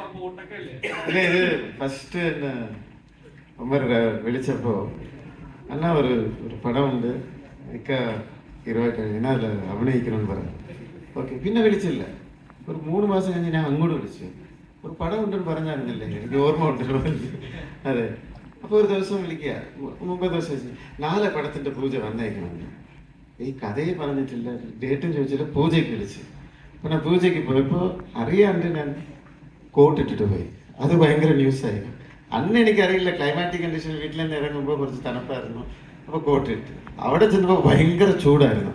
സപ്പോർട്ടൊക്കെ അല്ലേ ഇല്ല ഇത് ഫസ്റ്റ് എന്നെ ഉമ്മർ വിളിച്ചപ്പോ അണ്ണാ ഒരു ഒരു പടമുണ്ട്. ഇക്ക ഇരുപത്തി ഞാൻ അതിൽ അഭിനയിക്കണം പറഞ്ഞു. ഓക്കെ പിന്നെ വിളിച്ചില്ല. ഒരു മൂന്ന് മാസം കഴിഞ്ഞ് ഞാൻ അങ്ങോട്ട് വിളിച്ചു. ഒരു പടം ഉണ്ടെന്ന് പറഞ്ഞായിരുന്നില്ലേ എനിക്ക് ഓർമ്മ ഉണ്ടല്ലോ. അതെ. അപ്പോൾ ഒരു ദിവസം വിളിക്കുക. മുമ്പേ ദിവസം നാളെ പടത്തിന്റെ പൂജ വന്നേക്കണമെന്ന്. ഈ കഥയെ പറഞ്ഞിട്ടില്ല ഡേറ്റും ചോദിച്ചില്ല പൂജയ്ക്ക് വിളിച്ചു. പിന്നെ പൂജയ്ക്ക് പോയപ്പോൾ അറിയാണ്ട് ഞാൻ കോട്ട് ഇട്ടിട്ട് പോയി. അത് ഭയങ്കര ന്യൂസായി അന്ന് എനിക്കറിയില്ല ക്ലൈമാറ്റിക് കണ്ടീഷൻ വീട്ടിൽ നിന്ന് ഇറങ്ങുമ്പോൾ കുറച്ച് തണുപ്പായിരുന്നു. അപ്പോൾ കോട്ട് ഇട്ട് അവിടെ ചെന്നപ്പോൾ ഭയങ്കര ചൂടായിരുന്നു.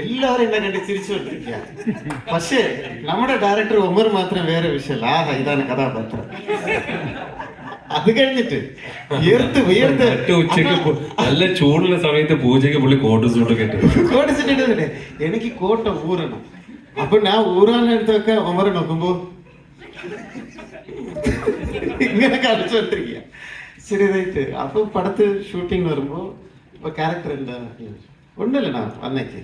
എല്ലാവരും എന്നെ കണ്ട് ചിരിച്ചുകൊണ്ടിരിക്കുക. പക്ഷേ നമ്മുടെ ഡയറക്ടർ ഉമർ മാത്രം വേറെ വിഷയമല്ല. ആഹാ ഇതാണ് കഥാപാത്രം. അത് കഴിഞ്ഞിട്ട് ഉയർത്ത് ഉയർത്ത് ഉച്ചയ്ക്ക് നല്ല ചൂടുള്ള സമയത്ത് പൂജയ്ക്ക് പുള്ളി കോട്ട് സൂട്ടൊക്കെ കോട്ട് കോടിച്ചിട്ടില്ലേ എനിക്ക് കോട്ട ഊറണം അപ്പൊ ഞാൻ ഊറാനടുത്തൊക്കെ ഉമർ നോക്കുമ്പോ ഇങ്ങനെ കളിച്ചോണ്ടിരിക്കുക ശരി റൈറ്റ് അപ്പോൾ പടത്ത് ഷൂട്ടിംഗ് വരുമ്പോൾ ഇപ്പോൾ ക്യാരക്ടർ എന്താ ഒന്നുമില്ലണ അന്നയ്ക്ക്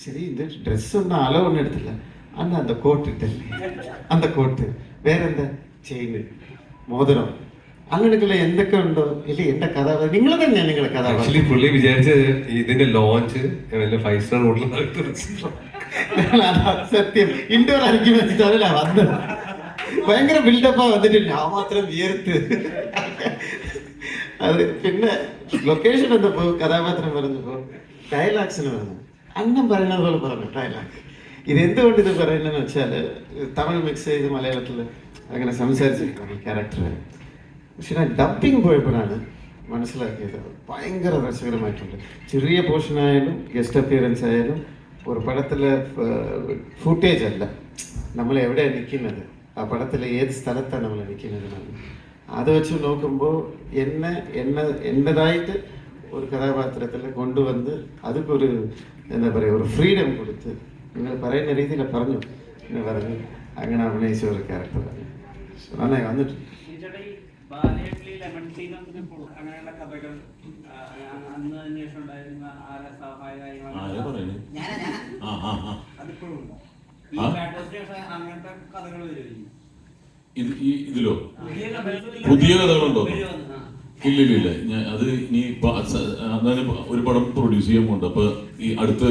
ശരി ഇത് ഡ്രസ്സ് ഒന്നും അലോ ഒന്നും എടുത്തില്ല അന്ന അന്ത കോട്ട് ഇട്ടല്ലേ അന്ത കോട്ട് വേറെന്താ ചെയിന് മോതിരം അങ്ങനെയൊക്കെയുള്ള എന്തൊക്കെ ഉണ്ടോ? ഇല്ല എന്റെ കഥാപാത്രം നിങ്ങൾ തന്നെയാണ് നിങ്ങളുടെ കഥാപാത്രം ആക്ച്വലി പുള്ളി വിചാരിച്ചത് ഇതിന്റെ ലോഞ്ച് ഫൈവ് സ്റ്റാർ ഹോട്ടലിൽ സത്യം. ഇൻഡോർ ആയിരിക്കും വെച്ചിട്ടല്ല വന്നത്. ഭയങ്കര ബിൽഡപ്പാ വന്നിട്ട് ഞാൻ മാത്രം വിയർത്ത്. അത് പിന്നെ ലൊക്കേഷൻ എന്തപ്പോ കഥാപാത്രം പറഞ്ഞപ്പോ ഡയലോഗ്സിന് പറഞ്ഞു അന്നം പറയുന്നത് പോലെ പറഞ്ഞു ഡയലോഗ് ഇതെന്തുകൊണ്ട് ഇത് പറയുന്നതെന്ന് വെച്ചാൽ തമിഴ് മിക്സ് ചെയ്ത് മലയാളത്തിൽ അങ്ങനെ സംസാരിച്ചിരിക്കണം ക്യാരക്ടർ പക്ഷെ ഞാൻ ഡബിങ് പോയപ്പോഴാണ് മനസ്സിലാക്കിയത്. ഭയങ്കര രസകരമായിട്ടുണ്ട്. ചെറിയ പോർഷനായാലും ഗസ്റ്റ് അപ്പിയറൻസ് ആയാലും ഒരു പടത്തിലെ ഫുട്ടേജ് അല്ല. നമ്മൾ എവിടെയാണ് നിൽക്കുന്നത് ആ പടത്തിലെ ഏത് സ്ഥലത്താണ് നമ്മൾ നിൽക്കുന്നത് എന്നാണ്. അത് വെച്ച് നോക്കുമ്പോൾ എന്നെ എന്നെ എന്റെതായിട്ട് ഒരു കഥാപാത്രത്തിൽ കൊണ്ടുവന്ന് അതൊക്കെ എന്താ പറയുക ഒരു ഫ്രീഡം കൊടുത്ത് നിങ്ങൾ പറയുന്ന രീതിയിൽ പറഞ്ഞു. എന്ന് പറഞ്ഞ് അങ്ങനെ അഭിനയിച്ച ഒരു ക്യാരക്ടറാണ് നന്നായി വന്നിട്ടുണ്ട് ഇതിലോ? പുതിയ കഥകളുണ്ടോ? വരുമെന്ന്. ആ. ഇല്ല ഇല്ല ഇല്ല. ഞാൻ അത് ഇനി അതായത് ഒരു പടം പ്രൊഡ്യൂസ് ചെയ്യാൻ പോകുന്നുണ്ട് അപ്പൊ ഈ അടുത്ത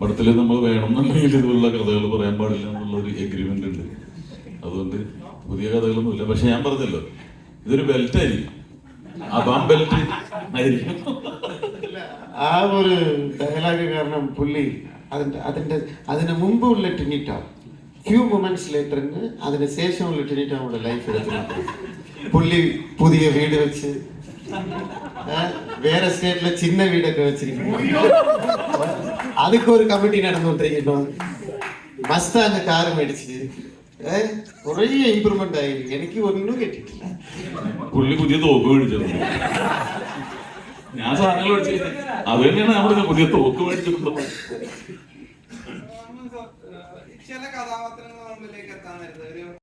പടത്തിൽ നമ്മൾ വേണം എന്നുണ്ടെങ്കിൽ ഇതുപോലുള്ള കഥകൾ പറയാൻ പാടില്ല എന്നുള്ള ഒരു എഗ്രിമെന്റ് ഉണ്ട്. അതുകൊണ്ട് പുതിയ കഥകളൊന്നുമില്ല. പക്ഷെ ഞാൻ പറഞ്ഞല്ലോ ഇതൊരു ബെൽറ്റ് ആയിരിക്കും. അബാം ബെൽറ്റ് ആയിരിക്കും. ആ ഒരു ഡയലോഗ് കാരണം പുള്ളി അതിന്റെ അതിന്റെ അതിന് മുമ്പ് ഉള്ള ടിനിറ്റ ഫ്യൂ മൊമെന്റ്സ് ലേറ്ററിന് അതിന് ശേഷമുള്ള ടിനിറ്റ നമ്മുടെ ലൈഫ് എടുത്തിട്ടുണ്ട് പുള്ളി പുതിയ വീട് വെച്ച് വേറെ സ്റ്റേറ്റിലെ ചിന്ന വീടൊക്കെ വെച്ചിരിക്കുന്നു. അതൊക്കെ ഒരു കമ്മിറ്റി നടന്നുകൊണ്ടിരിക്കുന്നു. മസ്താന്റെ കാറ് മേടിച്ച് ഏഹ് കുറേ ഇമ്പ്രൂവ്മെന്റ് ആയി എനിക്ക് ഒന്നും കിട്ടിയിട്ടില്ല പുള്ളി പുതിയ തോക്ക് മേടിച്ചത്. ഞാൻ സാധനങ്ങൾ മേടിച്ചു അത് തന്നെയാണ് നമ്മുടെ പുതിയ തോക്ക് മേടിച്ചിട്ടുള്ളത് ചില കഥാപാത്രങ്ങൾ നമ്മളിലേക്ക് എത്താൻ വരുന്നത് ഒരു